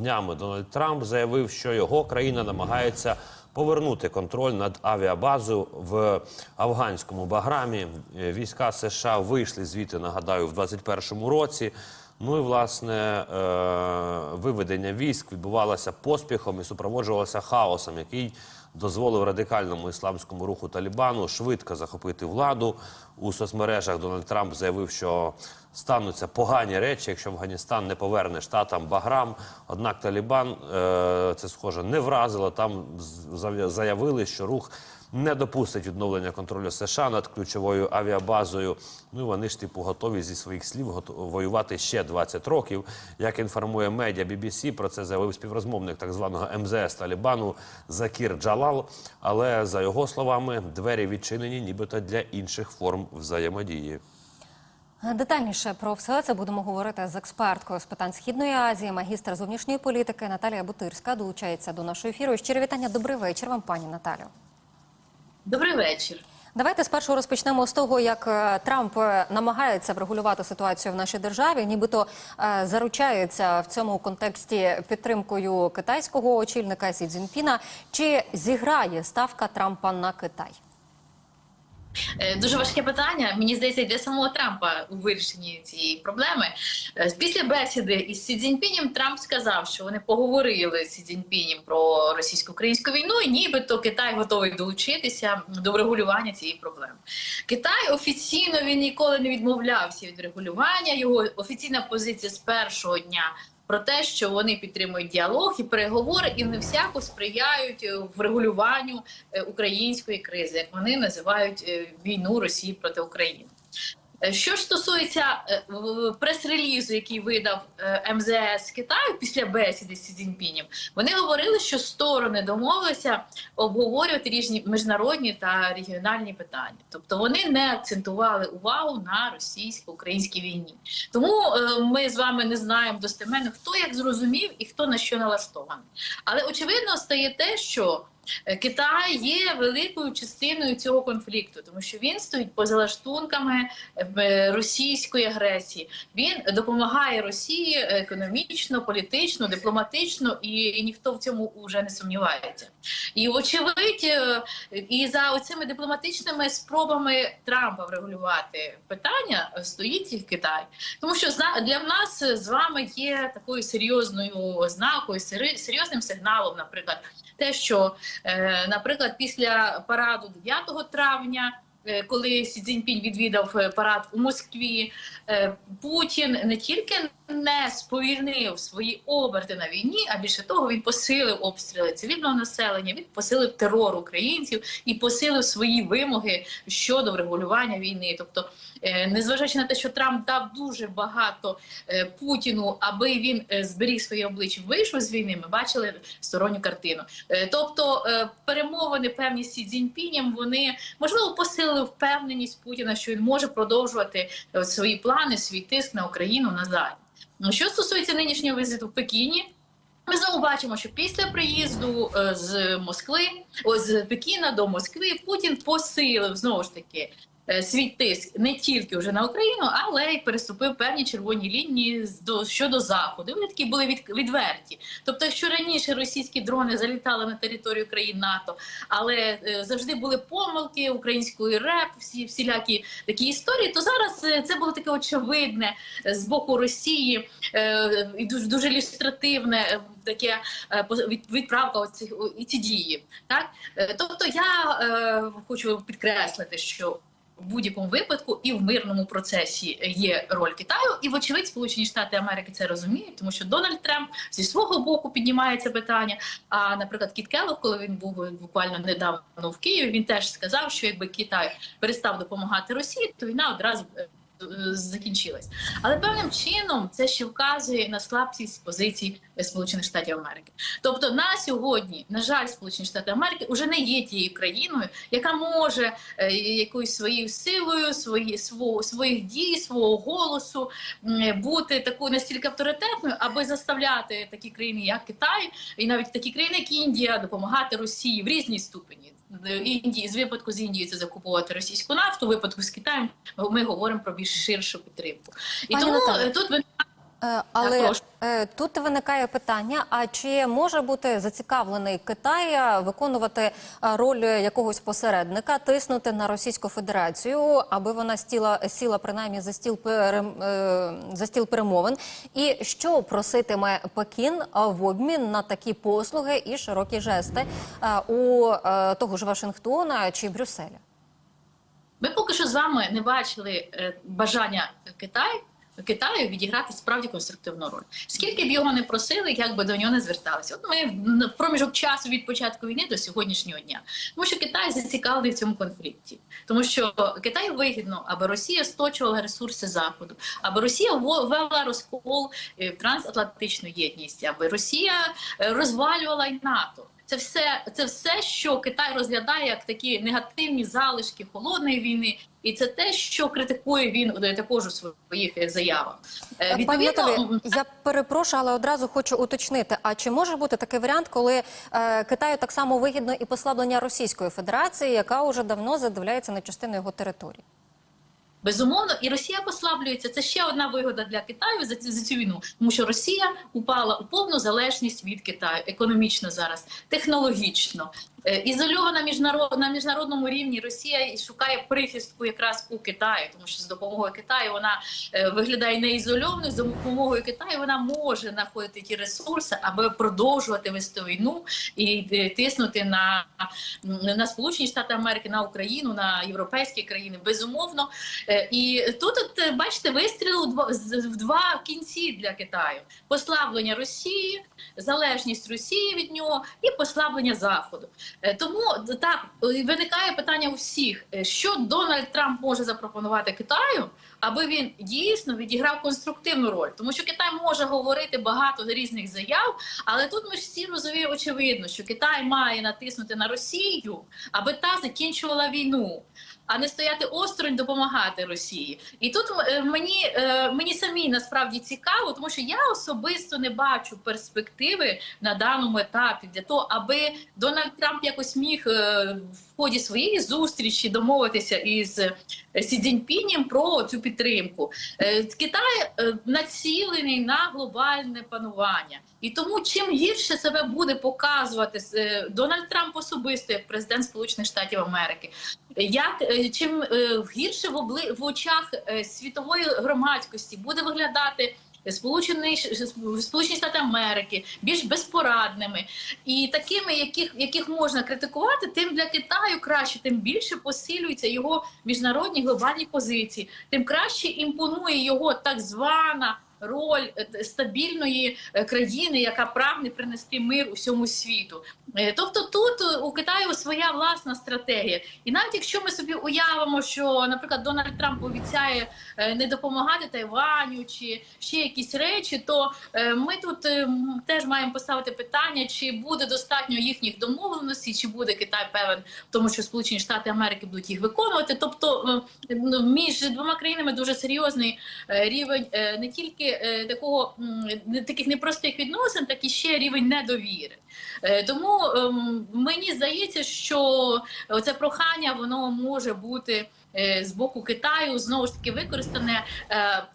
днями Дональд Трамп заявив, що його країна намагається повернути контроль над авіабазою в афганському Баграмі. Е, Війська США вийшли звідти, нагадаю, в 21-му році. Ну і власне е, виведення військ відбувалося поспіхом і супроводжувалося хаосом, який дозволив радикальному ісламському руху Талібану швидко захопити владу. У соцмережах Дональд Трамп заявив, що стануться погані речі, якщо Афганістан не поверне штатам Баграм. Однак Талібан е, це схоже не вразило. Там заявили, що рух не допустить відновлення контролю США над ключовою авіабазою. Ну вони ж типу готові зі своїх слів воювати ще 20 років. Як інформує медіа BBC, про це заявив співрозмовник так званого МЗС Талібану Закір Джалал. Але за його словами, двері відчинені, нібито для інших форм взаємодії. Детальніше про все це будемо говорити з експерткою з питань східної Азії, магістр зовнішньої політики Наталія Бутирська долучається до нашого ефіру. Щиро вітання. Добрий вечір вам, пані Наталю. Добрий вечір. Давайте спершу розпочнемо з того, як е, Трамп е, намагається врегулювати ситуацію в нашій державі, нібито е, заручається в цьому контексті підтримкою китайського очільника Сі Цзіньпіна. Чи зіграє ставка Трампа на Китай? Е, Дуже важке питання. Мені здається, для самого Трампа у вирішенні цієї проблеми. Е, Після бесіди із Сі Цзіньпінем Трамп сказав, що вони поговорили з Сі Цзіньпінем про російсько-українську війну, і нібито Китай готовий долучитися до врегулювання цієї проблеми. Китай офіційно він ніколи не відмовлявся від регулювання. Його офіційна позиція з першого дня. Про те, що вони підтримують діалог і переговори, і не всяко сприяють е, врегулюванню е, української кризи, як вони називають е, війну Росії проти України. Що ж стосується е, прес-релізу, який видав е, МЗС Китаю після бесіди з Цзіньпінем, вони говорили, що сторони домовилися обговорювати різні міжнародні та регіональні питання. Тобто вони не акцентували увагу на російсько-українській війні. Тому е, ми з вами не знаємо достеменно, хто як зрозумів і хто на що налаштований. Але очевидно стає те, що Китай є великою частиною цього конфлікту, тому що він стоїть поза лаштунками е, російської агресії. Він допомагає Росії економічно, політично, дипломатично, і ніхто в цьому вже не сумнівається. І очевидь, е, і за оцими дипломатичними спробами Трампа врегулювати питання е, стоїть і Китай, тому що для нас з вами є такою серйозною ознакою, серйозним сигналом, наприклад, те, що, е, наприклад, після параду 9 травня. е, Коли Сі Цзіньпінь відвідав е, парад у Москві, е, Путін не тільки не сповільнив свої оберти на війні, а більше того, він посилив обстріли цивільного населення, він посилив терор українців і посилив свої вимоги щодо врегулювання війни. Тобто, е, незважаючи на те, що Трамп дав дуже багато е, Путіну, аби він е, зберіг своє обличчя, вийшов з війни, ми бачили сторонню картину. Тобто перемовини певні Сі Цзіньпінем, вони можливо посилили впевненість Путіна, що він може продовжувати свої плани, свій тиск на Україну назад. Ну, що стосується нинішнього візиту в Пекіні, ми знову бачимо, що після приїзду е, з Москви, о, з Пекіна до Москви, Путін посилив знову ж таки свій тиск не тільки вже на Україну, але й переступив певні червоні лінії щодо заходу. Вони такі були від, відверті. Тобто, якщо раніше російські дрони залітали на територію країн НАТО, але е, завжди були помилки української РЕП, всі всілякі такі історії, то зараз е, це було таке очевидне е, з боку Росії е, і дуже дуже ілюстративне е, таке е, відправка і ці дії. Так Е, тобто, я е, хочу підкреслити, що. В будь-якому випадку і в мирному процесі є роль Китаю, і вочевидь Сполучені Штати Америки це розуміють, тому що Дональд Трамп зі свого боку піднімає це питання. А наприклад, Кіт Келлог, коли він був буквально недавно в Києві, він теж сказав, що якби Китай перестав допомагати Росії, то війна одразу е, закінчилась. Але певним чином це ще вказує на слабкість позицій Сполучених Штатів Америки. Тобто на сьогодні, на жаль, Сполучені Штати Америки вже не є тією країною, яка може е, якоюсь своєю силою, свої свого своїх дій, свого голосу бути такою настільки авторитетною, аби заставляти такі країни, як Китай, і навіть такі країни, як Індія, допомагати Росії в різній ступені. Е, Індії з випадку з Індії це закуповувати російську нафту, в випадку з Китаєм ми говоримо про більш ширшу підтримку. І Пані тому Наталя. е, тут ви Але прошу. е, тут виникає питання: а чи може бути зацікавлений Китай е, виконувати е, роль якогось посередника, тиснути на Російську Федерацію, аби вона стіла сіла принаймні за стіл перем- е, за стіл перемовин? І що проситиме Пекін е, в обмін на такі послуги і широкі жести е, у е, того ж Вашингтона чи Брюсселя? Ми поки що з вами не бачили е, бажання Китаю. Китаю відіграти справді конструктивну роль. Скільки б його не просили, як би до нього не зверталися. От ми в проміжок часу від початку війни до сьогоднішнього дня. Тому що Китай зацікавлений в цьому конфлікті, тому що Китаю вигідно, аби Росія сточувала ресурси Заходу, аби Росія во- вела розкол е, в трансатлантичну єдність, аби Росія е, розвалювала й НАТО. Це все, це все, що Китай розглядає як такі негативні залишки холодної війни, і це те, що критикує він е, також у своїх е, заявах. Е, Пані Наталі, я перепрошую, але одразу хочу уточнити. А чи може бути такий варіант, коли е, Китаю так само вигідно і послаблення Російської Федерації, яка уже давно задивляється на частину його території? Безумовно, і Росія послаблюється. Це ще одна вигода для Китаю за, цю- за цю війну, тому що Росія упала у повну залежність від Китаю економічно зараз, технологічно. Е, Ізольована міжнарод, на міжнародному рівні Росія шукає прихистку якраз у Китаю, тому що з допомогою Китаю вона е, виглядає не ізольованою. За допомогою Китаю вона може знаходити ті ресурси, аби продовжувати вести війну і е, тиснути на, на Сполучені Штати Америки, на Україну, на європейські країни. Безумовно, І тут, от, бачите, вистріл в два кінці для Китаю: послаблення Росії, залежність Росії від нього і послаблення Заходу. Е, Тому так е, виникає питання у всіх, е, що Дональд Трамп може запропонувати Китаю, аби він дійсно відіграв конструктивну роль, тому що Китай може говорити багато різних заяв, але тут ми ж всі розуміємо очевидно, що Китай має натиснути на Росію, аби та закінчувала війну. А не стояти осторонь допомагати Росії, і тут е, мені е, мені самі насправді цікаво, тому що я особисто не бачу перспективи на даному етапі для того, аби Дональд Трамп якось міг е, в ході своєї зустрічі домовитися із Сі Цзіньпінем про цю підтримку. Китай націлений на глобальне панування, і тому чим гірше себе буде показувати Дональд Трамп особисто як президент Сполучених Штатів Америки, як е, чим е, гірше в обли в очах е, світової громадськості буде виглядати. Сполучені Сполучені Штати Америки більш безпорадними і такими, яких яких можна критикувати, тим для Китаю краще, тим більше посилюються його міжнародні глобальні позиції, тим краще імпонує його так звана роль е, стабільної е, країни, яка прагне принести мир усьому світу. Е, Тобто, тут у Китаю своя власна стратегія, і навіть якщо ми собі уявимо, що, наприклад, Дональд Трамп обіцяє не допомагати Тайваню чи ще якісь речі, то ми тут теж маємо поставити питання, чи буде достатньо їхніх домовленостей, чи буде Китай певен тому, що Сполучені Штати Америки будуть їх виконувати. Тобто між двома країнами дуже серйозний рівень не тільки е, такого таких непростих відносин, так і ще рівень недовіри. Е, Тому ем, мені здається, що це прохання воно може бути е, з боку Китаю знову ж таки використане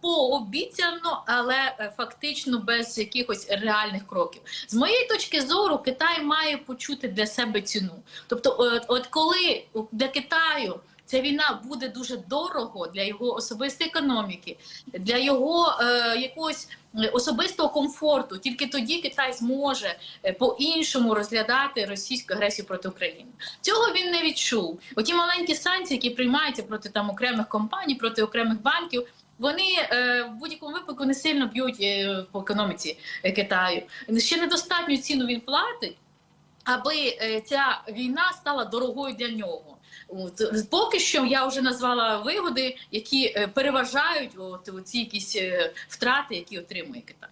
пообіцяно, але фактично без якихось реальних кроків. З моєї точки зору, Китай має почути для себе ціну. Тобто, от коли для Китаю. Ця війна буде дуже дорого для його особистої економіки, для його е, якогось е, особистого комфорту. Тільки тоді Китай зможе е, по-іншому розглядати російську агресію проти України. Цього він не відчув. Оті маленькі санкції, які приймаються проти там окремих компаній, проти окремих банків. Вони е, в будь-якому випадку не сильно б'ють е, по економіці е, Китаю. Ще недостатню ціну він платить, аби е, ця війна стала дорогою для нього. От, поки що я вже назвала вигоди, які е, переважають от, ці якісь е, втрати, які отримує Китай.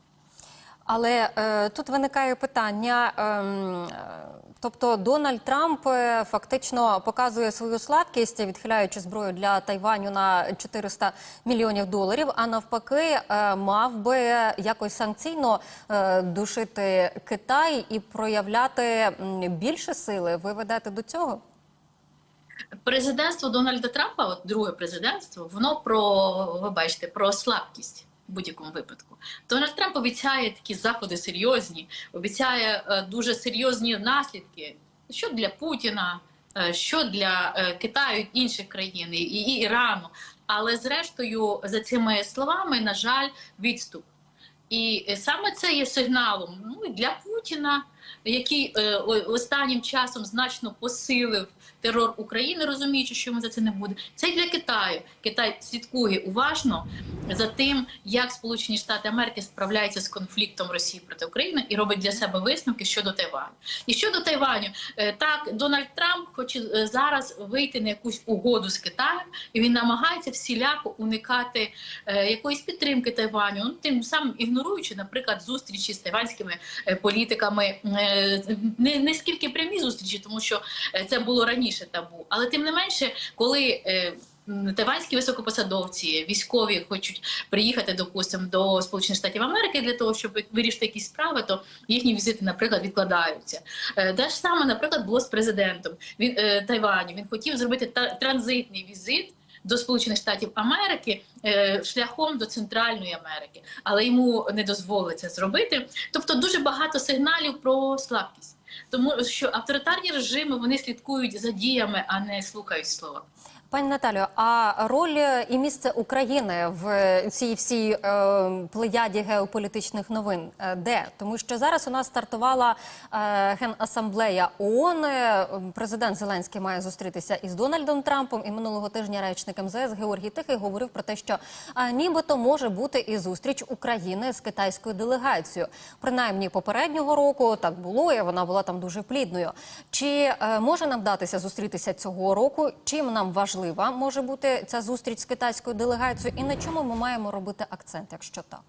Але е, тут виникає питання. ем, е, тобто Дональд Трамп е, фактично показує свою слабкість, відхиляючи зброю для Тайваню на 400 мільйонів доларів. А навпаки, е, мав би якось санкційно е, душити Китай і проявляти більше сили. Ви ведете до цього? Президентство Дональда Трампа, от друге президентство, воно про ви бачите про слабкість. в будь-якому випадку. Дональд Трамп обіцяє такі заходи серйозні, обіцяє е, дуже серйозні наслідки, що для Путіна, е, що для е, Китаю інших країн і, Ірану. Але зрештою, за цими словами, на жаль, відступ. І саме це є сигналом ну, для Путіна, який е, останнім часом значно посилив терор України, розуміючи, що йому за це не буде. Це для Китаю. Китай слідкує уважно за тим, як Сполучені Штати Америки справляються з конфліктом Росії проти України і робить для себе висновки щодо Тайваню. І щодо Тайваню, е, так Дональд Трамп хоче е, зараз вийти на якусь угоду з Китаєм, і він намагається всіляко уникати якоїсь підтримки Тайваню, ну, тим самим ігноруючи, наприклад, зустрічі з тайванськими політиками, не, не скільки прямі зустрічі, тому що е, це було раніше табу. Але тим не менше, коли е, Тайванські високопосадовці, військові хочуть приїхати, допустимо, до Сполучених Штатів Америки для того, щоб вирішити якісь справи, то їхні візити, наприклад, відкладаються. Е, Те ж саме, наприклад, було з президентом він е, Тайваню. Він хотів зробити транзитний візит до Сполучених Штатів Америки е, шляхом до Центральної Америки, але йому не дозволили це зробити. Тобто дуже багато сигналів про слабкість, тому що авторитарні режими вони слідкують за діями, а не слухають слова. Пані Наталію, а роль і місце України в цій всій е, плеяді геополітичних новин е, де? Тому що зараз у нас стартувала е, генасамблея ООН. Е, Президент Зеленський має зустрітися із Дональдом Трампом. І минулого тижня речник МЗС Георгій Тихий говорив про те, що е, нібито може бути і зустріч України з китайською делегацією. Принаймні попереднього року так було, і вона була там дуже плідною. Чи е, може нам вдатися зустрітися цього року? Чим нам важлива може бути ця зустріч з китайською делегацією, і на чому ми маємо робити акцент, якщо так?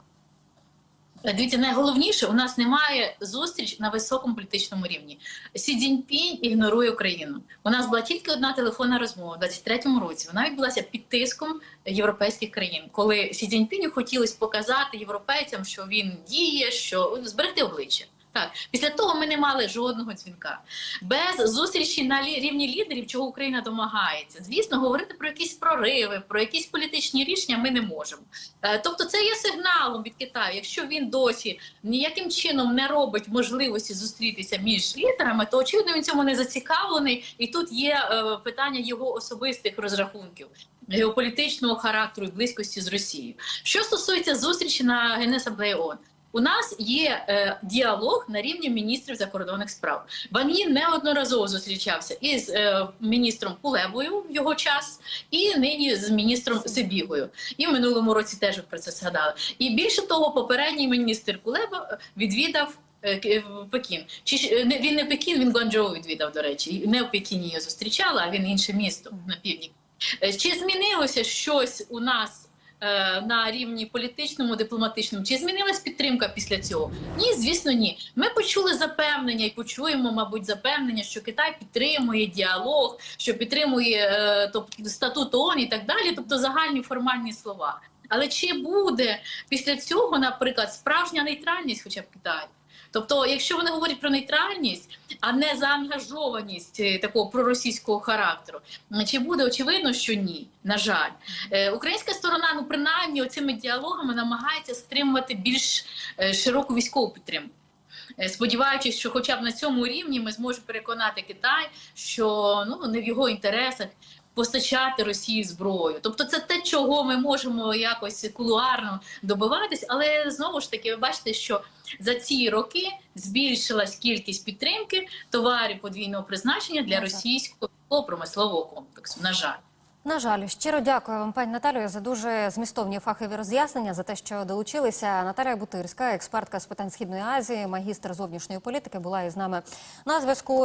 Е, Дивіться, найголовніше у нас немає зустріч на високому політичному рівні. Сі Цзіньпінь ігнорує Україну. У нас була тільки одна телефонна розмова у 23-му році. Вона відбулася під тиском європейських країн, коли Сі Цзіньпіню хотілося показати європейцям, що він діє, що зберегти обличчя. Так, після того ми не мали жодного дзвінка. Без зустрічі на рівні лідерів, чого Україна домагається. Звісно, говорити про якісь прориви, про якісь політичні рішення ми не можемо. Е, Тобто, це є сигналом від Китаю. Якщо він досі ніяким чином не робить можливості зустрітися між лідерами, то очевидно він цьому не зацікавлений. І тут є е, питання його особистих розрахунків. Геополітичного характеру і близькості з Росією. Що стосується зустрічі на Генасамблеї ООН, у нас є е, діалог на рівні міністрів закордонних справ. Ван неодноразово зустрічався із е, міністром Кулебою в його час, і нині з міністром Сибігою. І в минулому році теж про це згадали. І більше того, попередній міністр Кулеба е, відвідав. е, в Пекін. Чи е, він не Пекін, він Гуанчжоу відвідав, до речі. Не в Пекіні його зустрічали, а він інше місто на півдні. Е, Чи змінилося щось у нас е, на рівні політичному, дипломатичному? Чи змінилась підтримка після цього? Ні, звісно, ні. Ми почули запевнення і почуємо, мабуть, запевнення, що Китай підтримує діалог, що підтримує е, тобто, статут ООН і так далі, тобто загальні формальні слова. Але чи буде після цього, наприклад, справжня нейтральність, хоча б Китаю? Тобто, якщо вони говорять про нейтральність, а не заангажованість е, такого проросійського характеру, чи буде очевидно, що ні? На жаль, Е, українська сторона, ну принаймні, оцими діалогами намагається стримувати більш е, широку військову підтримку. Сподіваючись, що хоча б на цьому рівні ми зможемо переконати Китай, що ну не в його інтересах постачати Росії зброю. Тобто, це те, чого ми можемо якось кулуарно добиватись, але знову ж таки, ви бачите, що за ці роки збільшилась кількість підтримки товарів подвійного призначення для російського промислового комплексу. На жаль. На жаль, щиро дякую вам, пані Наталію, за дуже змістовні фахові роз'яснення, за те, що долучилися. Наталія Бутирська, експертка з питань східної Азії, магістр зовнішньої політики, була із нами на зв'язку.